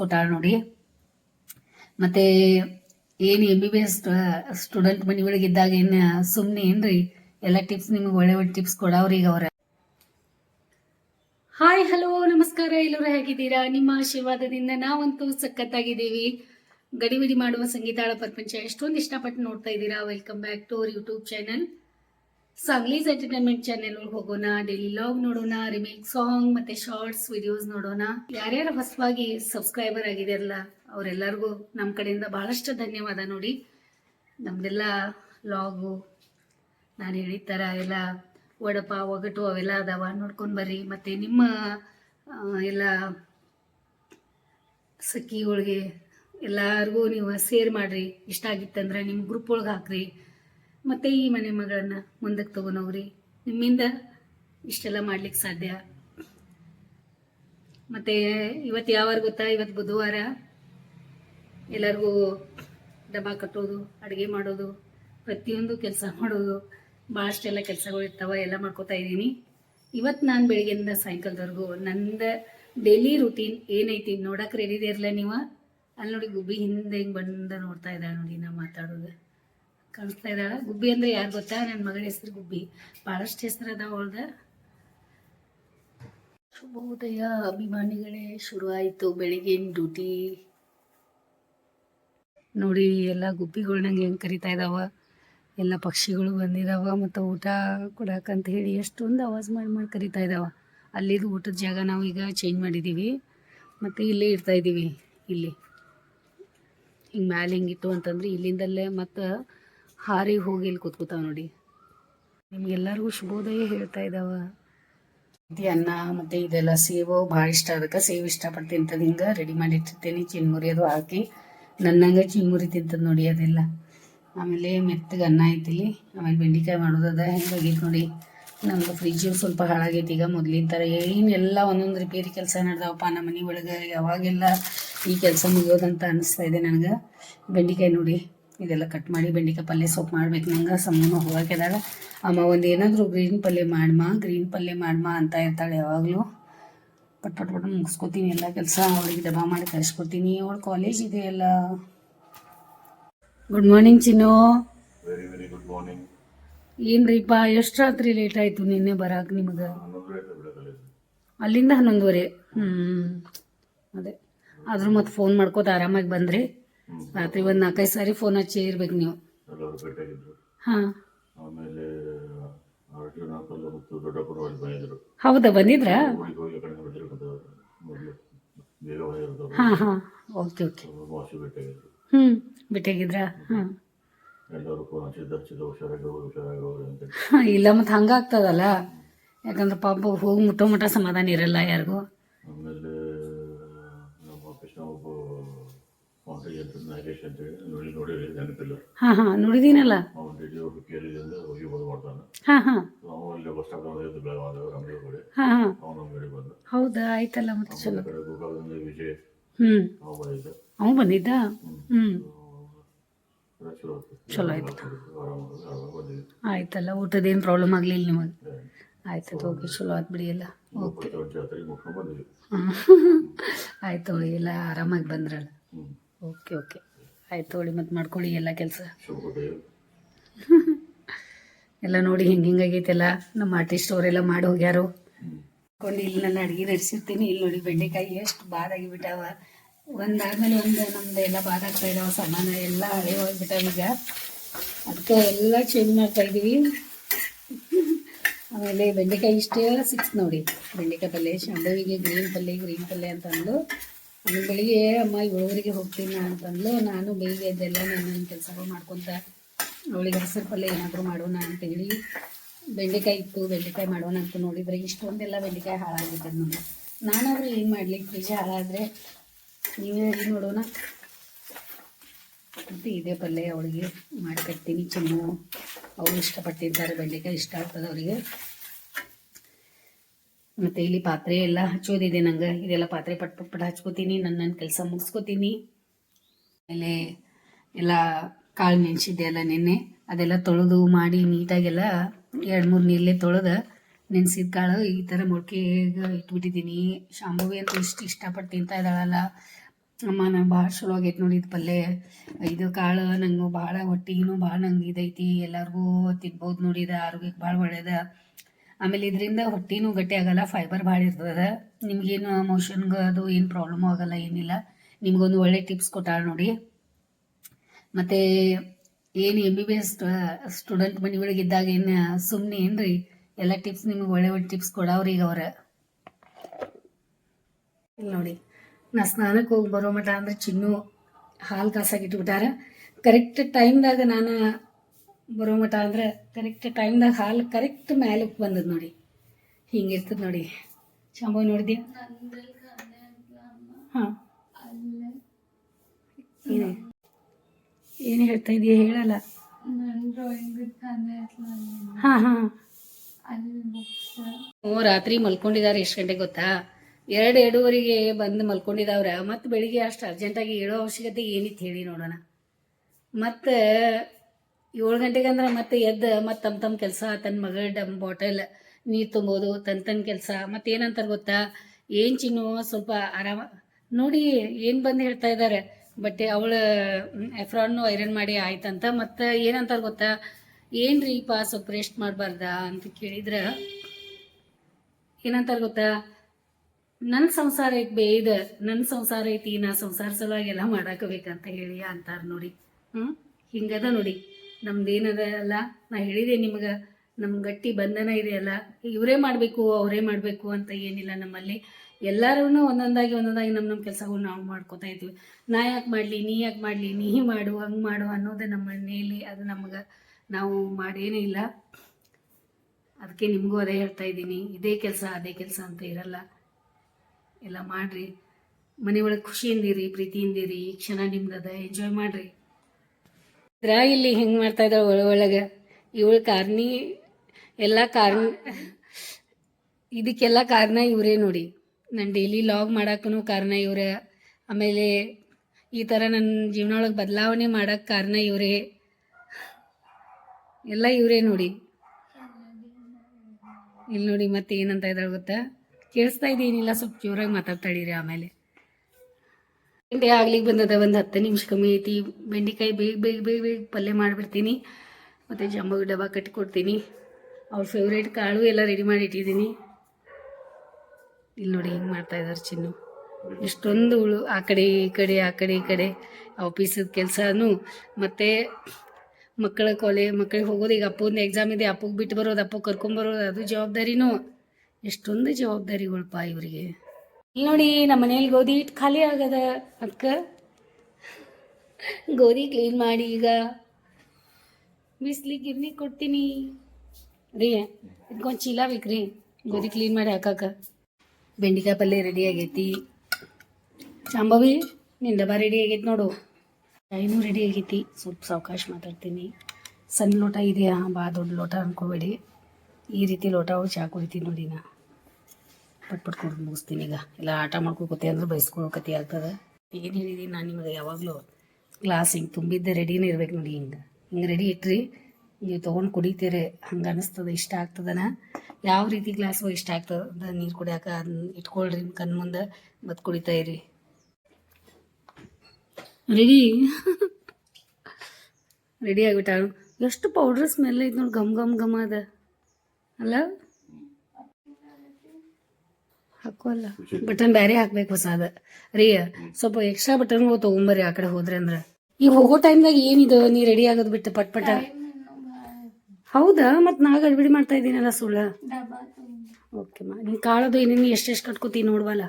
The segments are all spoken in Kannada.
ಕೊಟ್ಟಾಳ ನೋಡಿ. ಮತ್ತೆ ಏನು M B B S student ಮನಿ ಇದ್ದಾಗ ಏನು ಸುಮ್ಮನೆ ಏನ್ರಿ? ಎಲ್ಲ ಟಿಪ್ಸ್ ನಿಮ್ಗೆ ಒಳ್ಳೆ ಒಳ್ಳೆ ಟಿಪ್ಸ್ ಕೊಡವ್ರಿ ಈಗ ಅವ್ರ. ಹಾಯ್ ಹಲೋ ನಮಸ್ಕಾರ. ಎಲ್ಲರೂ ಹೇಗಿದ್ದೀರಾ? ನಿಮ್ಮ ಆಶೀರ್ವಾದದಿಂದ ನಾವಂತೂ ಸಖತ್ತಾಗಿದ್ದೀವಿ. ಗಡಿಬಿಡಿ ಮಾಡುವ ಸಂಗೀತಾಳ ಪ್ರಪಂಚ, ಎಷ್ಟೊಂದು ಇಷ್ಟಪಟ್ಟು ನೋಡ್ತಾ ಇದ್ದೀರಾ? Welcome back to our YouTube channel Sagleez entertainment channel ಹೋಗೋಣ ಡೈಲಿ ಲಾಗ್ ನೋಡೋಣ ರಿಮೇಕ್ ಸಾಂಗ್ ಮತ್ತೆ ಶಾರ್ಟ್ಸ್ ವಿಡಿಯೋಸ್ ನೋಡೋಣ. ಯಾರ್ಯಾರು ಹೊಸವಾಗಿ ಸಬ್ಸ್ಕ್ರೈಬರ್ ಆಗಿದೆಯಲ್ಲ ಅವರೆಲ್ಲರಿಗೂ ನಮ್ಮ ಕಡೆಯಿಂದ ಬಹಳಷ್ಟು ಧನ್ಯವಾದ ನೋಡಿ. ನಮ್ದೆಲ್ಲ ಲಾಗು ನಾನು ಹೇಳಿದ ಥರ ಎಲ್ಲ ವಡಪ ಒಗಟು ಅವೆಲ್ಲ ಅದಾವ, ನೋಡ್ಕೊಂಡು ಬರ್ರಿ. ಮತ್ತು ನಿಮ್ಮ ಎಲ್ಲ ಸಖಿಗಳಿಗೆ ಎಲ್ಲರಿಗೂ ನೀವು ಶೇರ್ ಮಾಡಿರಿ. ಇಷ್ಟ ಆಗಿತ್ತಂದ್ರೆ ನಿಮ್ಮ ಗ್ರೂಪ್ ಒಳಗೆ ಹಾಕ್ರಿ. ಮತ್ತು ಈ ಮನೆ ಮಗಳನ್ನ ಮುಂದಕ್ಕೆ ತಗೊಂಡೋಗ್ರಿ. ನಿಮ್ಮಿಂದ ಇಷ್ಟೆಲ್ಲ ಮಾಡ್ಲಿಕ್ಕೆ ಸಾಧ್ಯ. ಮತ್ತು ಇವತ್ತು ಯಾವಾಗ ಗೊತ್ತಾ? ಇವತ್ತು ಬುಧವಾರ ಎಲ್ಲರಿಗೂ ಡಬ್ಬ ಕಟ್ಟೋದು, ಅಡುಗೆ ಮಾಡೋದು, ಪ್ರತಿಯೊಂದು ಕೆಲಸ ಮಾಡೋದು ಭಾಳಷ್ಟೆಲ್ಲ ಕೆಲಸಗಳು ಇರ್ತಾವ, ಎಲ್ಲ ಮಾಡ್ಕೋತಾ ಇದ್ದೀನಿ. ಇವತ್ತು ನಾನು ಬೆಳಗ್ಗೆಯಿಂದ ಸಾಯಂಕಾಲದವರೆಗೂ ನಂದ ಡೈಲಿ ರೂಟೀನ್ ಏನೈತಿ ನೋಡಕ್ಕೆ ರೆಡಿ ಇರಲ್ಲ ನೀವು? ಅಲ್ಲಿ ನೋಡಿ ಗುಬ್ಬಿ ಹಿಂದೆ ಹಿಂಗೆ ಬಂದು ನೋಡ್ತಾ ಇದ್ದಾಳೆ ನೋಡಿ ನಾ ಮಾತಾಡೋದು. ಕಾಣಿಸ್ತಾ ಇದ್ದಾಳೆ. ಗುಬ್ಬಿ ಅಂದರೆ ಯಾರು ಗೊತ್ತಾ? ನನ್ನ ಮಗಳ ಹೆಸರು ಗುಬ್ಬಿ. ಭಾಳಷ್ಟು ಹೆಸರು ಅದಾವ ಅವಳ್ದ. ಶುಭೋದಯ ಅಭಿಮಾನಿಗಳೇ, ಶುರುವಾಯಿತು ಬೆಳಿಗ್ಗೆನ ಡ್ಯೂಟಿ. ನೋಡಿ, ಎಲ್ಲ ಗುಬ್ಬಿಗಳು ನಂಗೆ ಹೆಂಗೆ ಕರಿತಾ ಇದಾವ. ಎಲ್ಲ ಪಕ್ಷಿಗಳು ಬಂದಿದಾವ ಮತ್ತು ಊಟ ಕೊಡಕ್ಕಂತ ಹೇಳಿ ಎಷ್ಟೊಂದು ಆವಾಜ್ ಮಾಡಿ ಮಾಡಿ ಕರಿತಾ ಇದಾವ. ಅಲ್ಲಿದು ಊಟದ ಜಾಗ ನಾವು ಈಗ ಚೇಂಜ್ ಮಾಡಿದ್ದೀವಿ ಮತ್ತು ಇಲ್ಲೇ ಇರ್ತಾ ಇದ್ದೀವಿ ಇಲ್ಲಿ. ಹಿಂಗೆ ಮ್ಯಾಲೆ ಹಿಂಗಿತ್ತು ಅಂತಂದ್ರೆ ಇಲ್ಲಿಂದಲ್ಲೇ ಮತ್ತು ಹಾರಿ ಹೋಗಿ ಇಲ್ಲಿ ಕೂತ್ಕೋತಾವ ನೋಡಿ. ನಿಮ್ಗೆಲ್ಲರಿಗೂ ಶುಭೋದಯ ಹೇಳ್ತಾ ಇದ್ದಾವ. ಇದು ಅನ್ನ, ಮತ್ತು ಇದೆಲ್ಲ ಸೇವು, ಭಾಳ ಇಷ್ಟ ಅದಕ್ಕೆ. ಸೇವು ಇಷ್ಟಪಟ್ಟು ತಿಂತದ ಹಿಂಗೆ ರೆಡಿ ಮಾಡಿ ಇಟ್ಟಿರ್ತೇನೆ. ಚಿನ್ಮುರಿ ಅದು ಹಾಕಿ ನನ್ನಂಗೆ ಚಿನ್ಮುರಿ ತಿಂತದ ನೋಡಿ ಅದೆಲ್ಲ. ಆಮೇಲೆ ಮೆತ್ತಗೆ ಅನ್ನ ಐತಿಲಿ ಆಮೇಲೆ ಬೆಂಡೆಕಾಯಿ ಮಾಡೋದದ ಹೆಂಗಾಗೈತೆ ನೋಡಿ. ನಮ್ದು ಫ್ರಿಜ್ಜು ಸ್ವಲ್ಪ ಹಾಳಾಗೈತಿ. ಈಗ ಮೊದ್ಲಿನ ಥರ ಏನೆಲ್ಲ ಒಂದೊಂದು ರಿಪೇರಿ ಕೆಲಸ ನಡೆದವಪ್ಪ ನಮ್ಮ ಮನೆ ಒಳಗೆ. ಯಾವಾಗೆಲ್ಲ ಈ ಕೆಲಸ ಮುಗಿಯೋದಂತ ಅನಿಸ್ತಾ ಇದೆ ನನಗೆ. ಬೆಂಡೆಕಾಯಿ ನೋಡಿ. ಇದೆಲ್ಲ ಕಟ್ ಮಾಡಿ ಬೆಂಡೆಕಾಯಿ ಪಲ್ಯ ಸೊಪ್ಪು ಮಾಡ್ಬೇಕು. ನಂಗೆ ಸಮೂಹ ಹೋಗಕ್ಕೆದಾಗ ಅಮ್ಮ ಒಂದು ಏನಾದರೂ ಗ್ರೀನ್ ಪಲ್ಯ ಮಾಡಮ್ಮ ಗ್ರೀನ್ ಪಲ್ಯ ಮಾಡಮ್ಮ ಅಂತ ಇರ್ತಾಳೆ ಯಾವಾಗಲೂ. ಪಟ್ ಪಟ್ ಪಟ್ ಮುಗಿಸ್ಕೊತೀನಿ ಎಲ್ಲ ಕೆಲಸ. ಅವಳಿಗೆ ಡಬ್ಬ ಮಾಡಿ ಕಳಿಸ್ಕೊಡ್ತೀನಿ. ಅವಳು ಕಾಲೇಜ್ ಇದೆ ಎಲ್ಲ good morning Chinnu. Very very good morning ಏನ್ರಿಪ್ಪ ಎಷ್ಟು ರಾತ್ರಿ ಲೇಟ್ ಆಯಿತು ನಿನ್ನೆ ಬರಾಕ್ ನಿಮಗೆ? ಅಲ್ಲಿಂದ ಹನ್ನೊಂದುವರೆ. ಹ್ಞೂ ಅದೇ. ಆದರೂ ಮತ್ತೆ ಫೋನ್ ಮಾಡ್ಕೋತ ಆರಾಮಾಗಿ ಬಂದ್ರಿ. ರಾತ್ರಿ ಒಂದು ನಾಲ್ಕೈದು ಸಾರಿ ಫೋನ್ ಹಚ್ಚಿ ಇರ್ಬೇಕು ನೀವು. ಎಲ್ಲರೂ ಭೇಟಿಯಾಗಿದ್ರು ಹಾಂ. ಆಮೇಲೆ ಆರ್ಟಿ ನಾಲ್ಕಲ್ಲ ಮತ್ತು ದೊಡ್ಡಪ್ಪನ ಅಲ್ಲಿ ಬಂದಿದ್ರು. ಹೌದಾ ಬಂದಿದ್ರಾ? ಊರಿಗೆ ಹೋಗಿ ಆ ಕಡೆ ಬರ್ತಿರ್ಕಂತ ಮೊದಲು ಬೇಗ ಬಂದಿರ್ತಾರೆ ಹಾಂ ಹಾಂ. ಓಕೆ ಓಕೆ ಭೇಟಿಯಾಗಿದ್ರು ಹ್ಞೂ ಭೇಟಿಯಾಗಿದ್ರಾ ಹಾಂ. ಎಲ್ಲರೂ ಫೋನ್ ಹಚ್ಚಿದ್ದು ಹಚ್ಚಿದ್ದು ಹುಷಾರಾಗಿ ಹೋಗಿ ಹುಷಾರಾಗಿ ಹೋಗಿ ಅಂತ ಹಾಂ ಇಲ್ಲ ಮತ್ತು ಹಂಗಾಗ್ತದಲ್ಲ? ಯಾಕಂದ್ರೆ ಪಾಪ ಹೋಗಿ ಮುಟ್ಟೋ ಮುಟ್ಟ ಸಮಾಧಾನ ಇರಲ್ಲ ಯಾರಿಗೂ. ಅಂತ ನಾಗೇಶ್ ನೋಡಿ ನೋಡಿ ನೆನಪಿಲ್ಲ. ಹಾಂ ಹಾಂ ನೋಡಿದ್ದೀನಲ್ಲ ಅವನು ರೆಡಿ ಹೋಗಿ ಕೇಳಿದಿಂದ ಹೋಗಿ ಬಂದು ಮಾಡ್ತಾನೆ. ಹಾಂ ಹಾಂ. ನಾವು ಅಲ್ಲಿ ಬಸ್ ಸ್ಟಾಪ್ ಬಂದಿದ್ದು ಬೆಳಗಾವಿ ಅಂಗಡಿ ಕಡೆ ಹಾಂ ಹಾಂ. ಅವನು ಅಂಗಡಿ ಬಂದ. ಹೌದಾ? ಆಯ್ತಲ್ಲ ಮತ್ತೆ ಚಲೋ. ಕಡೆ ಗೋಕಾಕದಿಂದ ವಿಜಯ್ ಹ್ಞೂ ಬಂದಿದ್ದ. ಅವ ಬಂದಿದ್ದ? ಹ್ಞೂ ಚಲೋ ಆಯ್ತು. ಚಲೋ ಆಯ್ತು. ಆರಾಮಾಗಿ ಆರಾಮಾಗಿ ಆಯ್ತಲ್ಲ ಊಟದೇನು ಪ್ರಾಬ್ಲಮ್ ಆಗಲಿಲ್ಲ ನಿಮಗೆ? ಆಯ್ತು ಓಕೆ ಚಲೋ ಆಯ್ತು ಬಿಡಿ ಎಲ್ಲ. ಓಕೆ ಜಾತ್ರೆಗೆ ಬಂದಿದ್ವಿ. ಆಯ್ತು ಎಲ್ಲ ಆರಾಮಾಗಿ ಬಂದ್ರಲ್ಲ. ಓಕೆ ಓಕೆ ಆಯ್ತು ತೊಗೊಳ್ಳಿ ಮತ್ತೆ ಮಾಡ್ಕೊಳ್ಳಿ ಎಲ್ಲ ಕೆಲಸ. ಎಲ್ಲ ನೋಡಿ ಹಿಂಗೆ ಹಿಂಗಾಗೈತೆಲ್ಲ ನಮ್ಮ ಆರ್ಟಿಸ್ಟ್ ಅವರೆಲ್ಲ ಮಾಡಿ ಹೋಗ್ಯಾರು. ಕೊಂಡು ಇಲ್ಲಿ ನಾನು ಅಡುಗೆ ನಡೆಸಿರ್ತೀನಿ. ಇಲ್ಲಿ ನೋಡಿ ಬೆಂಡೆಕಾಯಿ ಎಷ್ಟು ಬಾದಾಗಿ ಬಿಟ್ಟಾವ ಒಂದಾದ್ಮೇಲೆ ಒಂದು ನಮ್ದು ಎಲ್ಲ ಬಾದಾಗ್ತಾ ಇದಾವ ಸಾಮಾನ ಎಲ್ಲ ಹಳೆ ಹೋಗ್ಬಿಟ್ಟಾವ ಈಗ. ಅದಕ್ಕೆ ಎಲ್ಲ ಚೇಂಜ್ ಮಾಡ್ತಾ ಇದೀವಿ. ಆಮೇಲೆ ಬೆಂಡೆಕಾಯಿ ಇಷ್ಟೇ ಸಿಕ್ಸ್ ನೋಡಿ. ಬೆಂಡೆಕಾಯಿ ಪಲ್ಯ ಶಂಡವಿಗೆ ಗ್ರೀನ್ ಪಲ್ಯ ಗ್ರೀನ್ ಪಲ್ಯ ಅಂತಂದು. ಆಮೇಲೆ ಬೆಳಿಗ್ಗೆ, ಅಮ್ಮ ಏಳುವರೆಗೆ ಹೋಗ್ತೀನಿ? ಅಂತಂದ್ಲು. ನಾನು ಬೇಗ ಎದ್ದೆಲ್ಲ ನನ್ನ ಕೆಲಸಗಳು ಮಾಡ್ಕೊತ ಅವಳಿಗೆ ಹಸಿರು ಪಲ್ಯ ಏನಾದರೂ ಮಾಡೋಣ ಅಂತೇಳಿ ಬೆಂಡೆಕಾಯಿ ಇತ್ತು, ಬೆಂಡೆಕಾಯಿ ಮಾಡೋಣ ಅಂತ ನೋಡಿದ್ರೆ ಇಷ್ಟೊಂದೆಲ್ಲ ಬೆಂಡೆಕಾಯಿ ಹಾಳಾಗಿದ್ದೆ ನೋಡಿ. ನಾನಾದರೂ ಏನು ಮಾಡಲಿ, ಫ್ರಿಜ್ ಹಾಳಾದರೆ ನೀವೇ ಹೇಳಿ ನೋಡೋಣ. ಮತ್ತು ಇದೇ ಪಲ್ಯ ಅವಳಿಗೆ ಮಾಡಿ ಕಟ್ತೀನಿ. ಚೆನ್ನು, ಅವರು ಇಷ್ಟಪಟ್ಟಿದ್ದಾರೆ ಬೆಂಡೆಕಾಯಿ, ಇಷ್ಟ ಆಗ್ತದೆ ಅವರಿಗೆ. ಮತ್ತು ಇಲ್ಲಿ ಪಾತ್ರೆ ಎಲ್ಲ ಹಚ್ಚೋದಿದೆ ನಂಗೆ. ಇದೆಲ್ಲ ಪಾತ್ರೆ ಪಟ್ ಪಟ್ ಪಟ್ ಹಚ್ಕೋತೀನಿ ನನ್ನ ನನ್ನ ಕೆಲಸ ಮುಗಿಸ್ಕೋತೀನಿ. ಆಮೇಲೆ ಎಲ್ಲ ಕಾಳು ನೆನೆಸಿದ್ದೆ ಎಲ್ಲ ನೆನ್ನೆ, ಅದೆಲ್ಲ ತೊಳೆದು ಮಾಡಿ ನೀಟಾಗೆಲ್ಲ ಎರಡು ಮೂರು ನೀರಲ್ಲೇ ತೊಳೆದು, ನೆನೆಸಿದ ಕಾಳು ಈ ಥರ ಮೊಳಕೆಗೆ ಇಟ್ಬಿಟ್ಟಿದ್ದೀನಿ. ಶಾಂಭವಿ ಅಂತ ಇಷ್ಟು ಇಷ್ಟಪಟ್ಟು ತಿಂತಾ ಇದ್ದಾಳಲ್ಲ. ಅಮ್ಮ ನಾನು ಭಾಳ ಚಲೋ ಆಗೈತೆ ನೋಡಿ ಇದು ಪಲ್ಯ ಇದು ಕಾಳು ನಂಗೆ ಭಾಳ ಹೊಟ್ಟಿಗೂ ಭಾಳ ನಂಗೆ ಇದೈತಿ. ಎಲ್ಲರಿಗೂ ತಿನ್ಬೋದು ನೋಡಿ ಇದು ಆರೋಗ್ಯಕ್ಕೆ ಭಾಳ ಒಳ್ಳೇದು. ಆಮೇಲೆ ಇದರಿಂದ ಹೊಟ್ಟಿನೂ ಗಟ್ಟಿ ಆಗಲ್ಲ ಫೈಬರ್ ಭಾಳ ಇರ್ತದೆ. ನಿಮ್ಗೇನು ಮೋಷನ್ಗೆ ಅದು ಏನು ಪ್ರಾಬ್ಲಮ್ ಆಗಲ್ಲ, ಏನಿಲ್ಲ. ನಿಮ್ಗೊಂದು ಒಳ್ಳೆ ಟಿಪ್ಸ್ ಕೊಟ್ಟಾಳ ನೋಡಿ. ಮತ್ತು ಏನು M B B S student ಮನೆ ಒಳಗೆ ಇದ್ದಾಗ ಏನು ಸುಮ್ಮನೆ ಏನ್ರಿ? ಎಲ್ಲ ಟಿಪ್ಸ್ ನಿಮ್ಗೆ ಒಳ್ಳೆ ಒಳ್ಳೆ ಟಿಪ್ಸ್ ಕೊಡವ್ರಿ ಈಗ ಅವ್ರ. ಇಲ್ಲಿ ನೋಡಿ, ನಾ ಸ್ನಾನಕ್ಕೆ ಹೋಗಿ ಬರೋ ಮಟ ಅಂದ್ರೆ ಚಿನ್ನು ಹಾಲು ಕಾಸಾಗಿ ಇಟ್ಬಿಟ್ಟಾರ. ಕರೆಕ್ಟ್ ಟೈಮ್ದಾಗ ನಾನು ಬರೋ ಮಠ ಅಂದ್ರೆ ಕರೆಕ್ಟ್ ಟೈಮ್ದಾಗ ಹಾಲು ಕರೆಕ್ಟ್ ಮ್ಯಾಲಕ್ಕೆ ಬಂದದ ನೋಡಿ. ಹಿಂಗಿರ್ತದ ನೋಡಿ. ಶಾಂಭವಿ ನೋಡಿದ್ಯಾ? ಹಾಂ. ಏನು? ಹೇಳ್ತಾ ಇದೀಯ? ಹೇಳಲ್ಲ. ಹಾಂ ಹಾಂ. ರಾತ್ರಿ ಮಲ್ಕೊಂಡಿದ್ದಾರೆ ಎಷ್ಟು ಗಂಟೆಗೆ ಗೊತ್ತಾ? ಎರಡು ಎರಡೂವರೆಗೆ ಬಂದು ಮಲ್ಕೊಂಡಿದ್ದಾವ್ರೆ ಮತ್ತೆ ಬೆಳಿಗ್ಗೆ ಅಷ್ಟು ಅರ್ಜೆಂಟಾಗಿ ಹೇಳೋ ಅವಶ್ಯಕತೆ ಏನಿತ್ತು ಹೇಳಿ ನೋಡೋಣ. ಮತ್ತು ಏಳು ಗಂಟೆಗೆ ಅಂದ್ರೆ ಮತ್ತೆ ಎದ್ದು, ಮತ್ತೆ ತಮ್ಮ ತಮ್ಮ ಕೆಲಸ ತನ್ನ ಮಗಳ ಡಮ್ ಬಾಟಲ್ ನೀರು ತುಂಬೋದು ತನ್ನ ತನ್ನ ಕೆಲಸ, ಮತ್ತೆ ಏನಂತಾರೆ ಗೊತ್ತಾ? ಏನು ಚಿನ್ನು, ಸ್ವಲ್ಪ ಆರಾಮ ನೋಡಿ ಏನು ಬಂದು ಹೇಳ್ತಾ ಇದ್ದಾರೆ ಬಟ್ಟೆ ಅವಳ ಎಫ್ರಾನ್ನು ಐರನ್ ಮಾಡಿ ಆಯ್ತಂತ, ಮತ್ತೆ ಏನಂತಾರೆ ಗೊತ್ತಾ? ಏನ್ರೀಪ ಸ್ವಲ್ಪ ರೆಸ್ಟ್ ಮಾಡಬಾರ್ದಾ ಅಂತ ಕೇಳಿದ್ರೆ, ಏನಂತಾರೆ ಗೊತ್ತಾ? ನನ್ನ ಸಂಸಾರ ಐತಿ ಬೇ ಇದು ನನ್ನ ಸಂಸಾರ ಐತಿ, ನಾ ಸಂಸಾರ ಸಲುವಾಗಿ ಎಲ್ಲ ಮಾಡಾಕಬೇಕಂತ ಹೇಳಿ ಅಂತಾರೆ ನೋಡಿ. ಹ್ಞೂ ಹಿಂಗದ ನೋಡಿ. ನಮ್ದು ಏನದ ಅಲ್ಲ? ನಾ ಹೇಳಿದೆ ನಿಮ್ಗೆ ನಮ್ಮ ಗಟ್ಟಿ ಬಂಧನ ಇದೆಯಲ್ಲ ಇವರೇ ಮಾಡಬೇಕು, ಅವರೇ ಮಾಡಬೇಕು ಅಂತ ಏನಿಲ್ಲ ನಮ್ಮಲ್ಲಿ. ಎಲ್ಲರೂ ಒಂದೊಂದಾಗಿ ಒಂದೊಂದಾಗಿ ನಮ್ಮ ನಮ್ಮ ಕೆಲಸಗಳು ನಾವು ಮಾಡ್ಕೋತಾ ಇದ್ವಿ. ನಾ ಯಾಕೆ ಮಾಡಲಿ, ನೀ ಯಾಕೆ ಮಾಡಲಿ, ನೀ ಮಾಡು, ಹಂಗೆ ಮಾಡು ಅನ್ನೋದೇ ನಮ್ಮ ಮನೆಯಲ್ಲಿ ಅದು ನಮ್ಗೆ ನಾವು ಮಾಡೇನೇ ಇಲ್ಲ. ಅದಕ್ಕೆ ನಿಮಗೂ ಅದೇ ಹೇಳ್ತಾ ಇದ್ದೀನಿ. ಇದೇ ಕೆಲಸ, ಅದೇ ಕೆಲಸ ಅಂತ ಇರಲ್ಲ. ಎಲ್ಲ ಮಾಡಿರಿ. ಮನೆಯೊಳಗೆ ಖುಷಿಯಿಂದಿರಿ, ಪ್ರೀತಿಯಿಂದಿರಿ. ಈ ಕ್ಷಣ ನಿಮ್ದದ. ಎಂಜಾಯ್ ಮಾಡಿರಿ. ಇದ್ರ ಇಲ್ಲಿ ಹೆಂಗೆ ಮಾಡ್ತಾ ಇದ್ದಾಳೆ ಒಳ ಒಳಗೆ? ಇವಳು ಕಾರ್ನಿ ಎಲ್ಲ ಕಾರಣ, ಇದಕ್ಕೆಲ್ಲ ಕಾರಣ ಇವರೇ ನೋಡಿ. ನಾನು ಡೈಲಿ ಲಾಗ್ ಮಾಡೋಕ್ಕೂ ಕಾರಣ ಇವರೇ. ಆಮೇಲೆ ಈ ಥರ ನನ್ನ ಜೀವನ ಒಳಗೆ ಬದಲಾವಣೆ ಮಾಡೋಕ್ಕೆ ಕಾರಣ ಇವರೇ. ಎಲ್ಲ ಇವರೇ ನೋಡಿ. ಇಲ್ಲಿ ನೋಡಿ ಮತ್ತೆ ಏನಂತ ಇದ್ದಾಳೆ ಗೊತ್ತಾ? ಕೇಳಿಸ್ತಾ ಇದೇನಿಲ್ಲ ಸ್ವಲ್ಪ ಜೋರಾಗಿ ಮಾತಾಡ್ತಾಳೀರಿ ಆಮೇಲೆ. ಗಂಟೆ ಆಗ್ಲಿಕ್ಕೆ ಬಂದದ ಒಂದು ಹತ್ತು ನಿಮಿಷ ಕಮ್ಮಿ ಐತಿ. ಬೆಂಡೆಕಾಯಿ ಬೇಗ ಬೇಗ ಬೇಗ ಬೇಗ ಪಲ್ಯ ಮಾಡಿಬಿಡ್ತೀನಿ. ಮತ್ತು ಜಂಬಗ ಡಬ್ಬ ಕಟ್ಟಿಕೊಡ್ತೀನಿ ಅವ್ರ ಫೇವ್ರೇಟ್ ಕಾಳು ಎಲ್ಲ ರೆಡಿ ಮಾಡಿ ಇಟ್ಟಿದ್ದೀನಿ. ಇಲ್ಲಿ ನೋಡಿ ಹಿಂಗೆ ಮಾಡ್ತಾ ಇದ್ದಾರೆ ಚಿನ್ನು. ಇಷ್ಟೊಂದು ಉಳು ಆ ಕಡೆ, ಈ ಕಡೆ, ಆ ಕಡೆ, ಈ ಕಡೆ. ಆಫೀಸದ ಕೆಲಸನೂ ಮತ್ತು ಮಕ್ಕಳ ಕೊಲೆ ಮಕ್ಕಳಿಗೆ ಹೋಗೋದು ಈಗ ಅಪ್ಪನ ಎಕ್ಸಾಮ್ ಇದೆ. ಅಪ್ಪಗೆ ಬಿಟ್ಟು ಬರೋದು, ಅಪ್ಪಗೆ ಕರ್ಕೊಂಬರೋದು ಅದು ಜವಾಬ್ದಾರಿನೂ ಎಷ್ಟೊಂದು ಜವಾಬ್ದಾರಿಗಳಪ್ಪ ಇವರಿಗೆ. ಇಲ್ಲಿ ನೋಡಿ ನಮ್ಮ ಮನೇಲಿ ಗೋಧಿ ಹಿಟ್ಟು ಖಾಲಿ ಆಗದ ಅಕ್ಕ ಗೋಧಿ ಕ್ಲೀನ್ ಮಾಡಿ ಈಗ ಬಿಸ್ಲಿ ಗಿರ್ನಿ ಕೊಡ್ತೀನಿ. ರೀ ಇದಕ್ಕೊಂದು ಚೀಲ ಬೇಕ್ರಿ. ಗೋಧಿ ಕ್ಲೀನ್ ಮಾಡಿ ಹಾಕಾಕ. ಬೆಂಡಿಕಾಯಿ ಪಲ್ಯ ರೆಡಿ ಆಗೈತಿ. ಶಾಂಭವಿ ನಿನ್ನ ಡಬ್ಬ ರೆಡಿ ಆಗೈತಿ ನೋಡು. ಚಾಯ್ನೂ ರೆಡಿ ಆಗೈತಿ. ಸ್ವಲ್ಪ ಸಾವಕಾಶ ಮಾತಾಡ್ತೀನಿ. ಸಣ್ಣ ಲೋಟ ಇದೆಯಾ? ಬಾ ದೊಡ್ಡ ಲೋಟ ಅನ್ಕೋಬೇಡಿ. ಈ ರೀತಿ ಲೋಟ ಚಹಾ ಕುಡಿತೀನಿ ನೋಡಿ ನಾ. ಪಟ್ ಪಟ್ ಕುಡ್ದು ಮುಗಿಸ್ತೀನಿ ಈಗ. ಎಲ್ಲ ಆಟ ಮಾಡ್ಕೋಕತಿ ಅಂದ್ರೆ ಬಯಸ್ಕೊಳ್ಕತಿ ಆಗ್ತದೆ. ಏನು ಹೇಳಿದೀನಿ ನಾನು ನಿಮಗೆ ಯಾವಾಗಲೂ ಗ್ಲಾಸ್ ಹಿಂಗೆ ತುಂಬಿದ್ದೆ ರೆಡಿನೇ ಇರ್ಬೇಕು ನೋಡಿ ಹಿಂಗೆ. ಹಿಂಗೆ ರೆಡಿ ಇಟ್ರಿ ನೀವು ತೊಗೊಂಡು ಕುಡಿತೀರಿ ಹಂಗೆ ಅನಿಸ್ತದೆ ಇಷ್ಟ ಆಗ್ತದನ? ಯಾವ ರೀತಿ ಗ್ಲಾಸ್ ಇಷ್ಟ ಆಗ್ತದೆ ನೀರು ಕುಡಿಯಾಕ? ಅದನ್ನ ಇಟ್ಕೊಳ್ರಿ ನಿಮ್ಮ ಕಣ್ಣು ಮುಂದೆ ಮತ್ತು ಕುಡಿತಾ ಇರಿ. ರೆಡಿ ರೆಡಿ ಆಗಿಬಿಟ್ಟು ಎಷ್ಟು ಪೌಡ್ರ್ ಸ್ಮೆಲ್ ಐತೆ ನೋಡಿ ಗಮ್ ಗಮ್ ಗಮ್ ಅದ. ಅಲ್ಲ? ಹಾಕೋಲ್ಲ ಬಟನ್ ಬ್ಯಾರೆ ಹಾಕ್ಬೇಕು ಹೊಸಾದ. ರೀ ಸ್ವಲ್ಪ ಎಕ್ಸ್ಟ್ರಾ ಬಟನ್ ತಗೊಂಬರ್ರಿ ಆ ಕಡೆ ಹೋದ್ರೆ ಅಂದ್ರೆ. ಈಗ ಹೋಗೋ ಟೈಮ್ದಾಗ ಏನಿದು ನೀ ರೆಡಿ ಆಗೋದು ಬಿಟ್ಟು ಪಟ್ ಪಟ. ಹೌದಾ? ಮತ್ ನಾ ಗಡ್ಬಿಡಿ ಮಾಡ್ತಾ ಇದ್ದೀನಲ್ಲ ಸುಳ್ಳ. ಓಕೆ ಮಾ ನೀನ್ ಕಾಳದು ಏನೇನು ಎಷ್ಟೆಷ್ಟು ಕಟ್ಕೋತೀನಿ ನೋಡ್ವಲ್ಲ.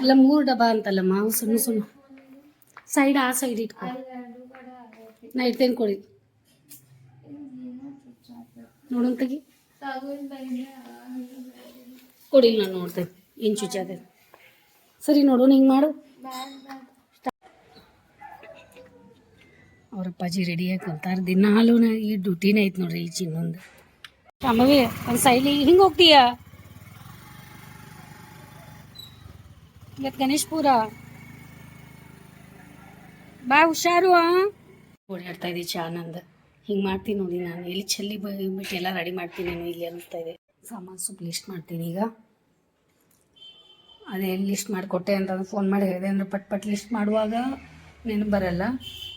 ಅಲ್ಲ ಮೂರು ಡಬ್ಬ ಅಂತಲ್ಲ ಮಾವು ಸುಮ್ಮನೆ ಸುಮ್ಮನೆ ಸೈಡ್ ಆ ಸೈಡ್ ಇಟ್ಕೊ. ನಾ ಇಡ್ತೇನೆ ಕೊಡಿ. ನೋಡೋಣ ತೆಗಿ. ಕೊಡಿ, ನಾನು ನೋಡ್ತೇನೆ. ಏನು ಚುಚ್ಚಾದೆ ಸರಿ ನೋಡು ಹಿಂಗೆ ಮಾಡು. ಅವ್ರ ಅಪ್ಪಾಜಿ ರೆಡಿಯಾಗಿ ಕುಂತಾರ ದಿನಾಲೂ ಈ ಡ್ಯೂಟಿನೇ ಐತೆ ನೋಡ್ರಿ ಈ ಚಿನ್ನೊಂದು ಅಮ್ಮವಿ ಒಂದು ಸೈಲಿ ಹಿಂಗೆ ಹೋಗ್ತೀಯಾ? ಇವತ್ತು ಗಣೇಶ್ ಪೂರ? ಬಾ ಹುಷಾರು ಓಡಾಡ್ತಾ ಇದೆ ಚಾನಂದ ಹಿಂಗೆ ಮಾಡ್ತೀನಿ ನೋಡಿ ನಾನು. ಎಲ್ಲಿ ಚೆಲ್ಲಿ ಬಿಟ್ಟು ಎಲ್ಲ ರೆಡಿ ಮಾಡ್ತೀನಿ ಇಲ್ಲಿ ಅನಿಸ್ತಾ ಇದೆ. ಸಾಮಾನು ಸ್ವಲ್ಪ ಲಿಸ್ಟ್ ಮಾಡ್ತೀನಿ ಈಗ. ಅದೇ ಲಿಸ್ಟ್ ಮಾಡಿಕೊಟ್ಟೆ ಅಂತ ಫೋನ್ ಮಾಡಿ ಹೇಳಿದೆ. ಅಂದರೆ ಪಟ್ ಪಟ್ ಲಿಸ್ಟ್ ಮಾಡುವಾಗ ನೆನಪು ಬರಲ್ಲ.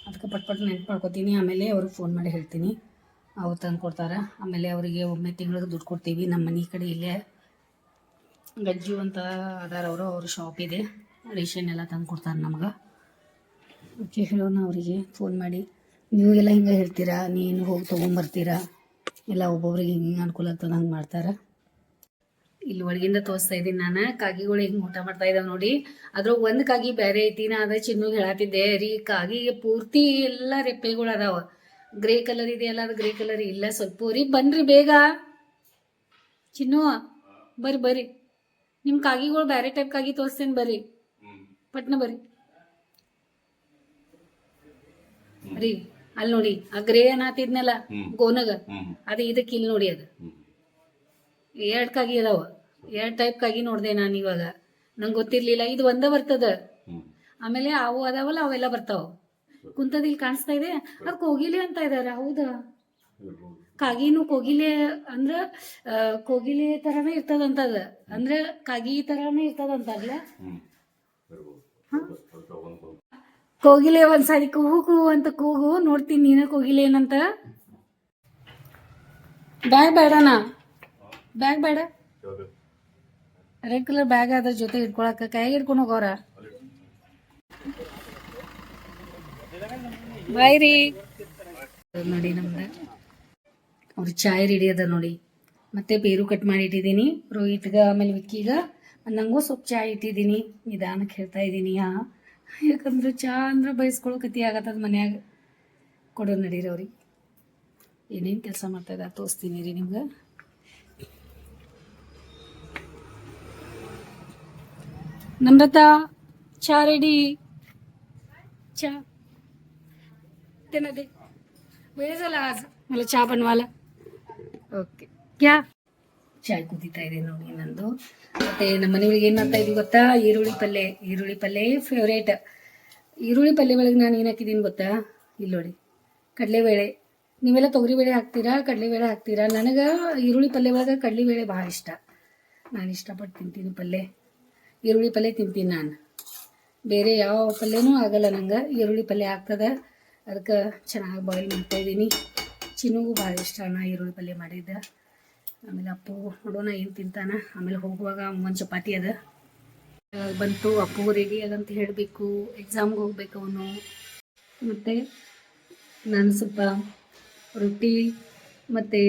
ಅದಕ್ಕೆ ಪಟ್ ಪಟ್ ನೆನಪು ಮಾಡ್ಕೊತೀನಿ. ಆಮೇಲೆ ಅವ್ರಿಗೆ ಫೋನ್ ಮಾಡಿ ಹೇಳ್ತೀನಿ. ಅವ್ರು ತಂದು ಕೊಡ್ತಾರೆ. ಆಮೇಲೆ ಅವರಿಗೆ ಒಮ್ಮೆ ತಿಂಗಳಿಗೆ ದುಡ್ಡು ಕೊಡ್ತೀವಿ. ನಮ್ಮ ಮನೆ ಕಡೆ ಇಲ್ಲೇ ಗಜ್ಜು ಅಂತ ಅದಾರವರು ಅವ್ರ. ಶಾಪ್ ಇದೆ. ರೇಷನ್ ಎಲ್ಲ ತಂದು ಕೊಡ್ತಾರೆ ನಮ್ಗೆ. ಓಕೆ ಹೇಳೋಣ ಅವರಿಗೆ ಫೋನ್ ಮಾಡಿ. ನೀವು ಎಲ್ಲ ಹಿಂಗೆ ಹೇಳ್ತೀರಾ? ನೀನು ಹೋಗಿ ತೊಗೊಂಬರ್ತೀರಾ? ಎಲ್ಲ ಒಬ್ಬೊಬ್ರಿಗೆ ಹಿಂಗೆ ಅನುಕೂಲ ಆಗ್ತದೆ ಹಂಗೆ ಮಾಡ್ತಾರೆ. ಇಲ್ಲಿ ಒಳಗಿಂದ ತೋರಿಸ್ತಾ ಇದ್ದೀನಿ ನಾನು. ಕಾಗಿಗಳು ಹಿಂಗೆ ಊಟ ಮಾಡ್ತಾ ಇದ್ದಾವೆ ನೋಡಿ. ಅದ್ರಾಗ ಒಂದು ಕಾಗಿ ಬೇರೆ ಐತಿ ನಾ ಅದ ಚಿನ್ನು ಹೇಳತ್ತಿದ್ದೆ ರೀ ಕಾಗಿಗೆ ಪೂರ್ತಿ ಎಲ್ಲ ರೆಪ್ಪೆಗಳು ಅದಾವ. ಗ್ರೇ ಕಲರ್ ಇದೆಯಲ್ಲ ಅದು ಗ್ರೇ ಕಲರ್ ಇಲ್ಲ. ಸ್ವಲ್ಪ ರೀ ಬನ್ರಿ ಬೇಗ. ಚಿನ್ನು ಬರ್ರಿ ಬರ್ರಿ. ನಿಮ್ಮ ಕಾಗಿಗಳು ಬೇರೆ ಟೈಪ್ ಕಾಗಿ ತೋರಿಸ್ತೇನೆ ಬರ್ರಿ. ಪಟ್ನ ಬರ್ರಿ. ರೀ ಅಲ್ಲಿ ನೋಡಿ. ಆ ಗ್ರೇ ಏನಾತಿದ್ನಲ್ಲ ಗೋನಗ. ಅದು ಇದಕ್ಕೆ ಇಲ್ಲಿ ನೋಡಿ ಅದು. ಎರಡು ಕಾಗಿ ಅದಾವ. ಎರಡು ಟೈಪ್ ಕಾಗಿ ನೋಡಿದೆ ನಾನು ಇವಾಗ. ನಂಗೆ ಗೊತ್ತಿರಲಿಲ್ಲ ಇದು ಒಂದೇ ಬರ್ತದ. ಆಮೇಲೆ ಅವು ಅದಾವಲ್ಲ ಅವೆಲ್ಲ ಬರ್ತಾವ. ಕುಂತದ ಇಲ್ಲಿ ಕಾಣಿಸ್ತಾ ಇದೆ ಅದು ಕೋಗಿಲೆ ಅಂತ ಇದಾರೆ ಹೌದಾ? ಕಾಗಿನೂ ಕೋಗಿಲೆ ಅಂದ್ರ ಕೋಗಿಲೆ ತರಾನೇ ಇರ್ತದಂತದ. ಅಂದ್ರ ಕಾಗಿ ತರಾನೇ ಇರ್ತದಂತಾರಲ್ಲ ಕೋಗಿಲೆ ಒಂದ್ಸಾರಿ ಕೂಗು ಕೂ ಅಂತ ಕೂಗು ನೋಡ್ತೀನಿ ನೀನ ಕೋಗಿಲೆ ಏನಂತ. ಬ್ಯಾಗ್ ಬೇಡನಾ? ಬ್ಯಾಗ್ ಬೇಡ? ರೆಡ್ ಕಲರ್ ಬ್ಯಾಗ್ ಅದ್ರ ಜೊತೆ ಇಟ್ಕೊಳಕ ಕೈಯಾಗ ಹಿಡ್ಕೊಂಡು ಹೋಗೋರ ಬಾಯ್ ರೀ. ನೋಡಿ ನಮ್ದು ಅವ್ರ ಚಾಯ್ ರೆಡಿ ಅದ ನೋಡಿ. ಮತ್ತೆ ಬೇರು ಕಟ್ ಮಾಡಿ ಇಟ್ಟಿದ್ದೀನಿ. ರೋಹಿತ್ಗ ಆಮೇಲೆ ವಿಕ್ಕಿಗ ನಂಗೂ ಸ್ವಲ್ಪ ಚಾಯ್ ಇಟ್ಟಿದ್ದೀನಿ. ನಿಧಾನಕ್ಕೆ ಹೇಳ್ತಾ ಇದ್ದೀನಿ ಯಾ ಯಾಕಂದ್ರೆ ಚಾ ಅಂದ್ರೆ ಬಯಸ್ಕೊಳ್ಳೋ ಕತಿ ಆಗತ್ತದ ಮನ್ಯಾಗ. ಕೊಡೋ ನಡೀರಿ ಅವ್ರಿಗೆ. ಏನೇನು ಕೆಲಸ ಮಾಡ್ತಾ ಇದ್ದಾರೆ ತೋರಿಸ್ತೀನಿ ರೀ ನಿಮ್ಗೆ. नम्रता चा रेडी चा ते ना दे वेळ झाला आज मला ಚಹಾ बनवायला ಓಕೆ ಕ್ಯಾ ಚಾಯ್ ಕುದೀತಾ ಇದೆ ನೋಡಿ ನಂದು ಮತ್ತೆ ನಮ್ಮ ಮನೆಯೊಳಗೆ ಏನು ಮಾಡ್ತಾ ಇದೀವಿ ಗೊತ್ತಾ ಈರುಳ್ಳಿ ಪಲ್ಯ ಈರುಳ್ಳಿ ಪಲ್ಯ ಫೇವ್ರೇಟ್ ಈರುಳ್ಳಿ ಪಲ್ಯ ಒಳಗೆ ನಾನು ಏನು ಹಾಕಿದ್ದೀನಿ ಗೊತ್ತಾ ಇಲ್ಲಿ ನೋಡಿ ಕಡಲೆಬೇಳೆ ನೀವೆಲ್ಲ ತೊಗರಿಬೇಳೆ ಹಾಕ್ತೀರಾ ಕಡಲೆಬೇಳೆ ಹಾಕ್ತೀರಾ ನನಗೆ ಈರುಳ್ಳಿ ಪಲ್ಯ ಒಳಗೆ ಕಡಲೆಬೇಳೆ ಭಾಳ ಇಷ್ಟ ನಾನು ಇಷ್ಟಪಟ್ಟು ತಿಂತೀನಿ ಪಲ್ಯ ಈರುಳ್ಳಿ ಪಲ್ಯ ತಿಂತೀನಿ ನಾನು. ಬೇರೆ ಯಾವ ಪಲ್ಯನೂ ಆಗಲ್ಲ ನಂಗೆ. ಈರುಳ್ಳಿ ಪಲ್ಯ ಆಗ್ತದೆ. ಅದಕ್ಕೆ ಚೆನ್ನಾಗಿ ಬಾಯ್ಲ್ ಮಾಡ್ತಾಯಿದ್ದೀನಿ ಚಿನ್ನೂ ಭಾಳ ಇಷ್ಟ ಅಣ್ಣ ಈರುಳ್ಳಿ ಪಲ್ಯ ಮಾಡಿದ್ದೆ. ಆಮೇಲೆ ಅಪ್ಪು ನೋಡೋಣ ಏನು ತಿಂತಾನ. ಆಮೇಲೆ ಹೋಗುವಾಗ ಒಂದು ಚಪಾತಿ ಅದ. ಬಂತು ಅಪ್ಪು ರೆಡಿ ಅದಂತ ಹೇಳಬೇಕು. ಎಕ್ಸಾಮ್ಗೆ ಹೋಗ್ಬೇಕು ಅವನು. ಮತ್ತು ನಾನು ಸ್ವಲ್ಪ ರೊಟ್ಟಿ ಮತ್ತು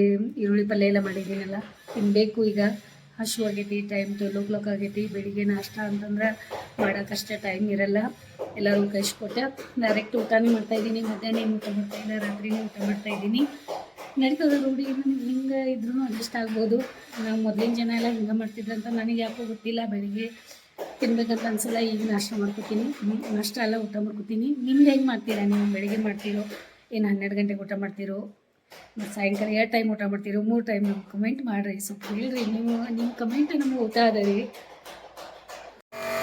ಈರುಳ್ಳಿ ಪಲ್ಯ ಎಲ್ಲ ಮಾಡಿದ್ದೀನಲ್ಲ. ತಿನ್ನಬೇಕು ಈಗ. ಹಶು ಆಗೈತಿ ಟೈಮ್ ಟ್ವೆಲ್ ಓ ಕ್ಲಾಕ್ ಆಗೈತಿ, ಬೆಳಿಗ್ಗೆ ನಾಷ್ಟ ಅಂತಂದ್ರೆ ಮಾಡೋಕ್ಕಷ್ಟೇ ಟೈಮ್ ಇರಲ್ಲ. ಎಲ್ಲರೂ ಕಳಿಸ್ಕೊಟ್ಟೆ. ಡೈರೆಕ್ಟ್ ಊಟನೇ ಮಾಡ್ತಾ ಇದ್ದೀನಿ, ಮಧ್ಯಾಹ್ನ ಏನು ಊಟ ಮಾಡ್ತಾ ಇಲ್ಲ ರಾತ್ರಿನೇ ಊಟ ಮಾಡ್ತಾ ಇದ್ದೀನಿ. ನಡೀತದ ರೂಢಿ ಹಿಂಗೆ ಇದ್ರೂ ಅಡ್ಜಸ್ಟ್ ಆಗ್ಬೋದು. ನಾವು ಮೊದಲಿನ ಜನ ಎಲ್ಲ ಹಿಂಗೆ ಮಾಡ್ತಿದ್ರಂತ ನನಗೆ ಯಾಕೋ ಗೊತ್ತಿಲ್ಲ, ಬೆಳಿಗ್ಗೆ ತಿನ್ಬೇಕಂತ ಅನ್ಸಲ್ಲ, ಈಗ ನಾಷ್ಟ ಮಾಡ್ಕೊತೀನಿ. ನಾಷ್ಟ ಎಲ್ಲ ಊಟ ಮಾಡ್ಕೊತೀನಿ. ನಿಮ್ದು ಹೆಂಗೆ ಮಾಡ್ತೀರಾ ನೀವು? ಬೆಳಿಗ್ಗೆ ಮಾಡ್ತೀರೋ, ಏನು ಹನ್ನೆರಡು ಗಂಟೆಗೆ ಊಟ ಮಾಡ್ತೀರೋ? ಮತ್ತು ಸಾಯಂಕಾಲ ಎರಡು ಟೈಮ್ ಊಟ ಮಾಡ್ತೀರೋ ಮೂರು ಟೈಮ್ ನಮ್ಗೆ ಕಮೆಂಟ್ ಮಾಡಿರಿ. ಸ್ವಲ್ಪ ಹೇಳ್ರಿ ನೀವು ನಿಮ್ಮ ಕಮೆಂಟ್ ನಮ್ಗೆ ಊಟ ಅದ ರೀ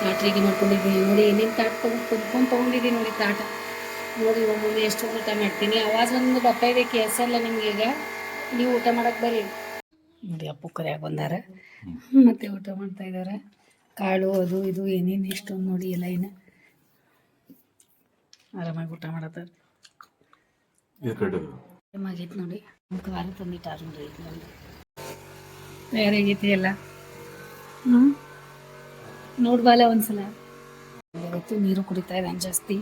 ರಾತ್ರಿಗೆ ಮಾಡ್ಕೊಂಡಿದ್ದೀನಿ ನೋಡಿ ಏನೇನು ತಾಟ ತಗೊಂಡು ಕುದ್ಕೊಂಡು ತೊಗೊಂಡಿದ್ದೀನಿ ನೋಡಿ ತಾಟ. ನೋಡಿ ಒಮ್ಮೊಮ್ಮೆ ಎಷ್ಟು ಊಟ ಮಾಡ್ತೀನಿ. ಆವಾಜ್ ಒಂದು ಬರ್ತಾ ಇದೆ ಕೇಸಲ್ಲ ನಿಮ್ಗೆ ಈಗ. ನೀವು ಊಟ ಮಾಡಕ್ಕೆ ಬರ್ರಿ. ನೋಡಿ ಅಪ್ಪು ಕರೆಯಾಗ ಬಂದಾರ. ಮತ್ತೆ ಊಟ ಮಾಡ್ತಾ ಇದಾರ. ಕಾಳು ಅದು ಇದು ಏನೇನು ಇಷ್ಟೊಂದು ನೋಡಿ ಎಲ್ಲ ಏನು ಆರಾಮಾಗಿ ಊಟ ಮಾಡತ್ತಾರ. ಇದು ಕಡೆ ಆಗೈತೆ ನೋಡಿ. ಖಾರ ತಂದಿಟ್ಟಾರ ನೋಡಿ. ನೋಡಿ ತಯಾರಾಗೈತಿ ಎಲ್ಲ? ಹ್ಞೂ ನೋಡ್ಬಾಲ ಒಂದ್ಸಲ. ಇವತ್ತು ನೀರು ಕುಡಿತಾ ಇದ್ದಾನೆ ಜಾಸ್ತಿ.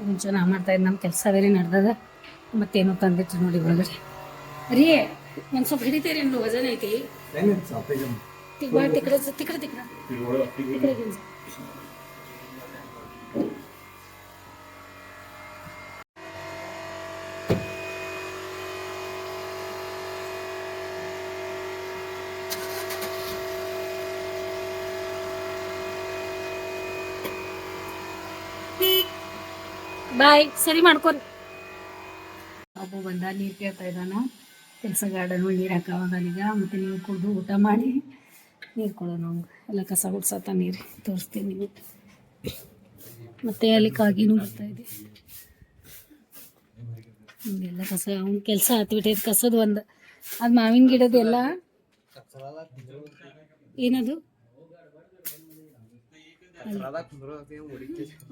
ಮುಂಚೆ ನಾ ಮಾಡ್ತಾ ಇದ್ದೆ ನಮ್ಮ ಕೆಲಸ ಬೇರೆ ನಡೆದದ. ಮತ್ತೇನೋ ತಂದಿಟ್ಟು ನೋಡಿ ಒಳಗಡೆ. ರೀ ಒಂದ್ ಸ್ವಲ್ಪ ಹಿಡಿತೀರಿ ವಜನ್ ಐತಿ. ತಿಕ್ಕ ತಿಕ್ಕ ತಿಕ್ಕ ತಿಕ್ಕ ತಿಕ್ಕಡ ಬಾಯ್, ಸರಿ ಮಾಡ್ಕೊರಿ. ಅಬ್ಬು ಬಂದ, ನೀರು ಕೇಳ್ತಾ ಇದ್ದಾನ. ಕೆಲಸ ಗಾರ್ಡನ್ ನೀರು ಹಾಕವಾಗ ಈಗ. ಮತ್ತೆ ನೀರು ಕುಡಿದು ಊಟ ಮಾಡಿ ನೀರು ಕೊಡೋಣ ನಾವು ಎಲ್ಲ ಕಸ ಗುಡ್ಸತ್ತ ನೀರು ತೋರಿಸ್ತೀನಿ ನೀವು ಮತ್ತೆ ಅಲ್ಲಿ ಕಾಗಿನೂ ಬರ್ತಾ ಇದೆ. ಎಲ್ಲ ಕಸ, ಅವ್ನ ಕೆಲಸ ಹತ್ಬಿಟ್ಟೈತೆ, ಕಸದ ಒಂದು. ಅದು ಮಾವಿನ ಗಿಡದ ಎಲ್ಲ. ಏನದು?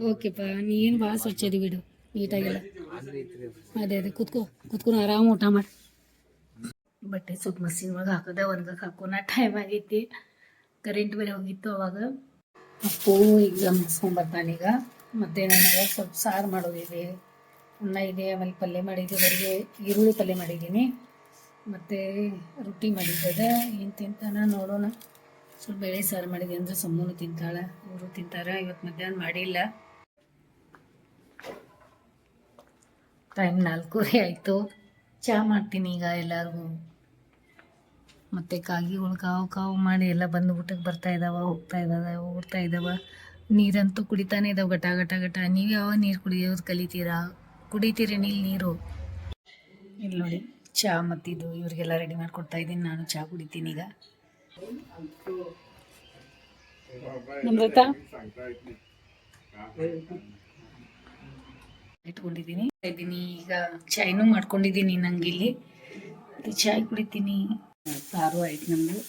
ಓಕೆಪ್ಪ ನೀನು ಭಾಳ ಸ್ವಚ್ಛ ಅದಿ ಬಿಡು ನೀಟಾಗಿಲ್ಲ. ಅದೇ ಅದೇ ಕುತ್ಕೋ ಕುತ್ಕೊಂಡು ಆರಾಮ ಊಟ ಮಾಡಿ. ಬಟ್ಟೆ ಸ್ವಲ್ಪ ಮಷಿನ್ ಒಳಗೆ ಹಾಕೋದೆ ಒಣಗಕ್ಕೆ ಹಾಕೋಣ ಟೈಮ್ ಆಗೈತಿ. ಕರೆಂಟ್ ಬೇರೆ ಹೋಗಿತ್ತು ಅವಾಗ. ಅಪ್ಪು ಈಗ ಮುಗಿಸ್ಕೊಂಡ್ಬರ್ತಾನೀಗ ಮತ್ತು ನನಗೆ ಸ್ವಲ್ಪ ಸಾರು ಮಾಡೋದಿದೆ ಅನ್ನ ಇದೆ ಆಮೇಲೆ ಪಲ್ಯ ಮಾಡಿದ್ದೆ ಅವರಿಗೆ ಈರುಳ್ಳಿ ಪಲ್ಯ ಮಾಡಿದ್ದೀನಿ. ಮತ್ತು ರೊಟ್ಟಿ ಮಾಡಿದ್ದದ ಏನು ತಿಂತಾನ ನೋಡೋಣ. ಸ್ವಲ್ಪ ಬೇಳೆ ಸಾರು ಮಾಡಿದೆ ಅಂದ್ರೆ ಸಮ್ಮೂನು ತಿಂತಾಳೆ. ಇವರು ತಿಂತಾರೆ, ಇವತ್ತು ಮಧ್ಯಾಹ್ನ ಮಾಡಿಲ್ಲ. ಟೈಮ್ ನಾಲ್ಕೂವರೆ ಆಯಿತು. ಚಹಾ ಮಾಡ್ತೀನಿ ಈಗ ಎಲ್ಲರಿಗೂ. ಮತ್ತು ಕಾಗಿಗಳು ಕಾವು ಕಾವು ಮಾಡಿ ಎಲ್ಲ ಬಂದು ಊಟಕ್ಕೆ ಬರ್ತಾ ಇದ್ದಾವೆ ಹೋಗ್ತಾ ಇದ್ದಾವೆ ಓಡ್ತಾ ಇದ್ದಾವೆ ನೀರಂತೂ ಕುಡಿತಾನೆ ಇದಾವೆ ಗಟ ಗಟ ಗಟ ನೀವು ಯಾವ ನೀರು ಕುಡಿಯೋದು ಕಲಿತೀರಾ? ಕುಡಿತೀರಿ ನೀಲ್ ನೀರು? ಇಲ್ಲಿ ನೋಡಿ ಚಹಾ ಮತ್ತಿದು ಇವರಿಗೆಲ್ಲ ರೆಡಿ ಮಾಡಿಕೊಡ್ತಾ ಇದ್ದೀನಿ. ನಾನು ಚಹಾ ಕುಡಿತೀನಿ ಈಗ. ನಮ್ರತ? ಇಟ್ಕೊಂಡಿದ್ದೀನಿ. ಇದ್ದೀನಿ, ಈಗ ಚಾಯ್ನು ಮಾಡ್ಕೊಂಡಿದ್ದೀನಿ ನಂಗೆ ಇಲ್ಲಿ ಚಾಯ್ ಕುಡಿತೀನಿ. ಸಾರು ಆಯ್ತು ನಮ್ಮದು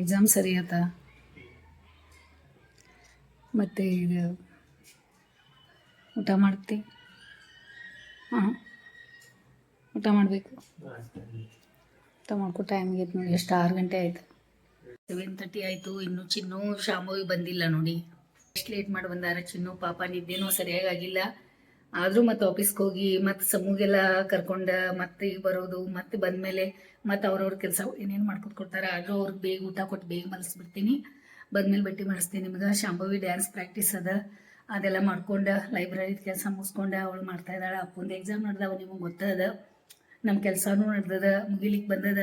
ಎಕ್ಸಾಮ್ ಸರಿ ಆತ ಮತ್ತು ಇದು ಊಟ ಮಾಡ್ತಿ? ಹಾಂ. ಊಟ ಮಾಡಬೇಕು. ಊಟ ಮಾಡ್ಕೊ ಟೈಮ್ ಆಗೈತೆ ನೋಡಿ, ಎಷ್ಟು ಆರು ಗಂಟೆ ಆಯ್ತು. ಸೆವೆನ್ ತರ್ಟಿ ಆಯಿತು, ಇನ್ನೂ ಚಿನ್ನು ಶಾಂಭವಿ ಬಂದಿಲ್ಲ ನೋಡಿ. ಎಷ್ಟು ಲೇಟ್ ಮಾಡಿ ಬಂದಾರ ಚಿನ್ನು, ಪಾಪ ನಿದ್ದೇನೂ ಸರಿಯಾಗಿ ಆಗಿಲ್ಲ. ಆದರೂ ಮತ್ತೆ ಆಫೀಸ್ಗೆ ಹೋಗಿ ಮತ್ತೆ ಸಮೂಗೆಲ್ಲ ಕರ್ಕೊಂಡು ಮತ್ತೆ ಬರೋದು ಮತ್ತೆ ಬಂದಮೇಲೆ ಮತ್ತೆ ಅವ್ರವ್ರ ಕೆಲಸ ಏನೇನು ಮಾಡ್ಕೊತ ಕೊಡ್ತಾರೆ, ಆದರೂ ಅವ್ರಿಗೆ ಬೇಗ ಊಟ ಕೊಟ್ಟು ಬೇಗ ಮಲಸ್ಬಿಡ್ತೀನಿ. ಬಂದ್ಮೇಲೆ ಭೇಟಿ ಮಾಡಿಸ್ತೀನಿ ನಿಮ್ಗೆ. ಶಾಂಭವಿ ಡ್ಯಾನ್ಸ್ ಪ್ರಾಕ್ಟೀಸ್ ಅದ. ಅದೆಲ್ಲ ಮಾಡ್ಕೊಂಡು ಲೈಬ್ರರಿ ಕೆಲಸ ಮುಗಿಸ್ಕೊಂಡು ಅವಳು ಮಾಡ್ತಾ ಇದ್ದಾಳೆ. ಅಪ್ಪಂದು ಎಕ್ಸಾಮ್ ನಡೆದವ, ನಿಮಗೆ ಗೊತ್ತದ? ನಮ್ಮ ಕೆಲಸನೂ ನಡೆದದ ಮುಗಿಲಿಕ್ಕೆ ಬಂದದ.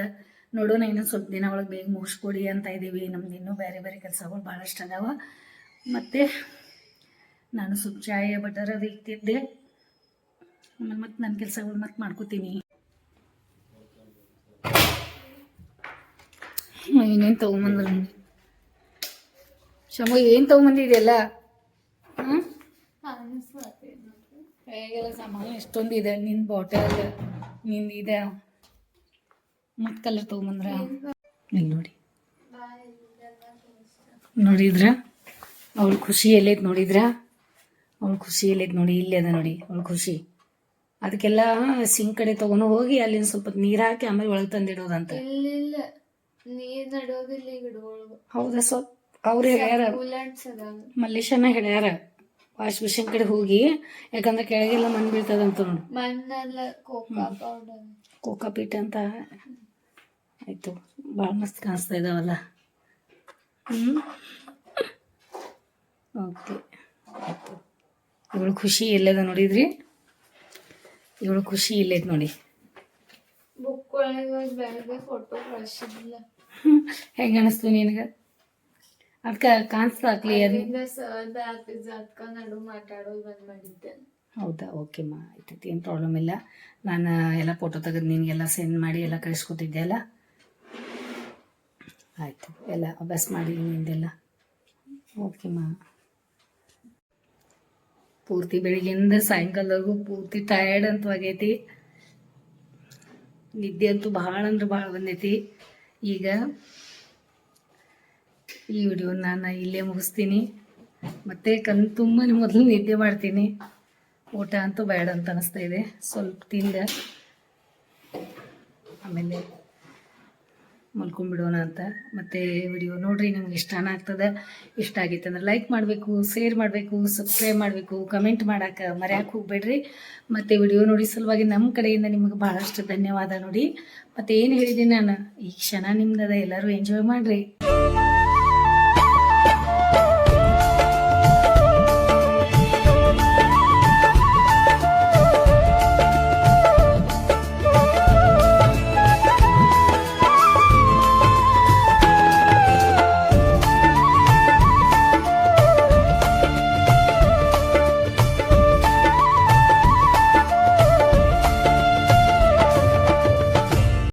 ನೋಡೋಣ ಇನ್ನೊಂದು ಸ್ವಲ್ಪ ದಿನ ಒಳಗೆ ಬೇಗ ಮುಗಿಸ್ಕೊಡಿ ಅಂತ ಇದ್ದೀವಿ ನಮ್ದು ಇನ್ನೂ ಬೇರೆ ಬೇರೆ ಕೆಲಸಗಳು ಭಾಳಷ್ಟು ಅದಾವ. ಮತ್ತು ನಾನು ಸ್ವಲ್ಪ ಚಾಯ ಬಟರ್ ಅದು ಆಮೇಲೆ ಮತ್ತೆ ನನ್ನ ಕೆಲಸಗಳು ಮತ್ತೆ ಮಾಡ್ಕೋತೀನಿ. ಇನ್ನೇನು ತೊಗೊಂಬಂದ್ರು? ಶಮ, ಏನು ತೊಗೊಂಬಂದಿದೆಯಲ್ಲ? ಹೇಗೆಲ್ಲ ಸಾಮಾನು. ಎಷ್ಟೊಂದಿದೆ? ನಿನ್ನ ಬಾಟಲ್ ನಿಂದು ಇದೆ. ಮತ್ತೆ ಕಲರ್ ತಗೊಂಬಂದ್ರ? ಇಲ್ಲಿ ನೋಡಿ. ನೋಡಿದ್ರ? ಅವಳ ಖುಷಿ ಎಲ್ಲೈತೆ ನೋಡಿದ್ರ? ಅವಳ ಖುಷಿ ಎಲ್ಲೈತೆ ನೋಡಿ. ಇಲ್ಲೇ ಅದ ನೋಡಿ ಅವಳ ಖುಷಿ. ಅದಕ್ಕೆಲ್ಲ ಸಿಂಕ್ ಕಡೆ ತಗೊಂಡು ಹೋಗಿ ಅಲ್ಲಿ ಸ್ವಲ್ಪ ನೀರು ಹಾಕಿ ಆಮೇಲೆ ಒಳಗೆ ತಂದಿಡೋದಂತ. ಹೌದಾ? ಸ್ವಲ್ಪ ಅವ್ರು ಹೇಳ್ಯಾರ ಮಲ್ಲೇಶನ ಹೇಳ್ಯಾರ ವಾಶ್ ಮಿಷನ್ ಕಡೆ ಹೋಗಿ ಯಾಕಂದ್ರೆ ಕೆಳಗೆಲ್ಲ ಮಣ್ಣು ಬೀಳ್ತದಂತ ನೋಡಿ. ಮಣ್ಣೆಲ್ಲ ಕೋಕಾ ಪೌಡರ್ ಕೋಕಾಪೀಟ್ ಅಂತ. ಆಯಿತು ಭಾಳ ಮಸ್ತ್ ಕಾಣಿಸ್ತಾ ಇದಾವಲ್ಲ. ಹ್ಞೂ ಓಕೆ. ಆಯಿತು. ಇವಳು ಖುಷಿ ಎಲ್ಲದ ನೋಡಿದ್ರಿ? ಇವಳು ಖುಷಿ ಇಲ್ಲೈತೆ ನೋಡಿ. ಬುಕ್ ಒಳಗೆ ಫೋಟೋ ಕಳ್ಸಿದ್ಲ. ಹೆಂಗೆ ಅನಿಸ್ತು ನಿನಗೆ? ಅದಕ್ಕೆ ಕಾಣಿಸ್ತಾ ಕ್ಲಿಯರ್ ಅದರಿಂದ ಸರ್ ಆಗ್ತಿದ್ದ ಅದಕ್ಕ ನಡು ಮಾತಾಡೋದು ಬಂದ್ ಮಾಡಿದ್ದೆ. ಹೌದಾ? ಓಕೆಮ್ಮ ಆಯ್ತೈತಿ ಏನು ಪ್ರಾಬ್ಲಮ್ ಇಲ್ಲ. ನಾನು ಎಲ್ಲ ಫೋಟೋ ತೆಗೆದು ನಿನಗೆಲ್ಲ ಸೆಂಡ್ ಮಾಡಿ ಎಲ್ಲ ಕಳಿಸ್ಕೊತಿದ್ದೆ ಅಲ್ಲ? ಆಯಿತು ಎಲ್ಲ ಅಭ್ಯಾಸ ಮಾಡಿ ನಿಂದೆಲ್ಲ. ಓಕೆಮ್ಮ ಪೂರ್ತಿ ಬೆಳಿಗ್ಗೆಯಿಂದ ಸಾಯಂಕಾಲದವರೆಗೂ ಪೂರ್ತಿ ಟಯರ್ಡ್ ಅಂತ ಆಗೈತಿ. ನಿದ್ದೆ ಅಂತೂ ಭಾಳ ಅಂದ್ರೆ ಭಾಳ ಬಂದೈತಿ. ಈಗ ಈ ವಿಡಿಯೋ ನಾನು ಇಲ್ಲೇ ಮುಗಿಸ್ತೀನಿ. ಮತ್ತೆ ಕಣ್ ತುಂಬ ಮೊದಲು ನಿದ್ದೆ ಮಾಡ್ತೀನಿ. ಊಟ ಅಂತೂ ಬೇಡ ಅಂತ ಅನಿಸ್ತಾ ಇದೆ. ಸ್ವಲ್ಪ ತಿಂದೆ. ಆಮೇಲೆ ಮಲ್ಕೊಂಡ್ಬಿಡೋಣ ಅಂತ. ಮತ್ತೆ ವಿಡಿಯೋ ನೋಡ್ರಿ, ನಿಮ್ಗೆ ಇಷ್ಟ ಆಗ್ತದೆ, ಇಷ್ಟ ಆಗೈತೆ ಅಂದ್ರೆ ಲೈಕ್ ಮಾಡಬೇಕು ಶೇರ್ ಮಾಡಬೇಕು ಸಬ್ಸ್ಕ್ರೈಬ್ ಮಾಡಬೇಕು ಕಮೆಂಟ್ ಮಾಡಕ್ಕೆ ಮರ್ಯಾಕೆ ಹೋಗ್ಬೇಡ್ರಿ. ಮತ್ತು ವಿಡಿಯೋ ನೋಡಿ ಸಲುವಾಗಿ ನಮ್ಮ ಕಡೆಯಿಂದ ನಿಮಗೆ ಭಾಳಷ್ಟು ಧನ್ಯವಾದ ನೋಡಿ. ಮತ್ತೆ ಏನು ಹೇಳಿದ್ದೀನಿ ನಾನು, ಈ ಕ್ಷಣ ನಿಮ್ದದ ಎಲ್ಲರೂ ಎಂಜಾಯ್ ಮಾಡಿರಿ.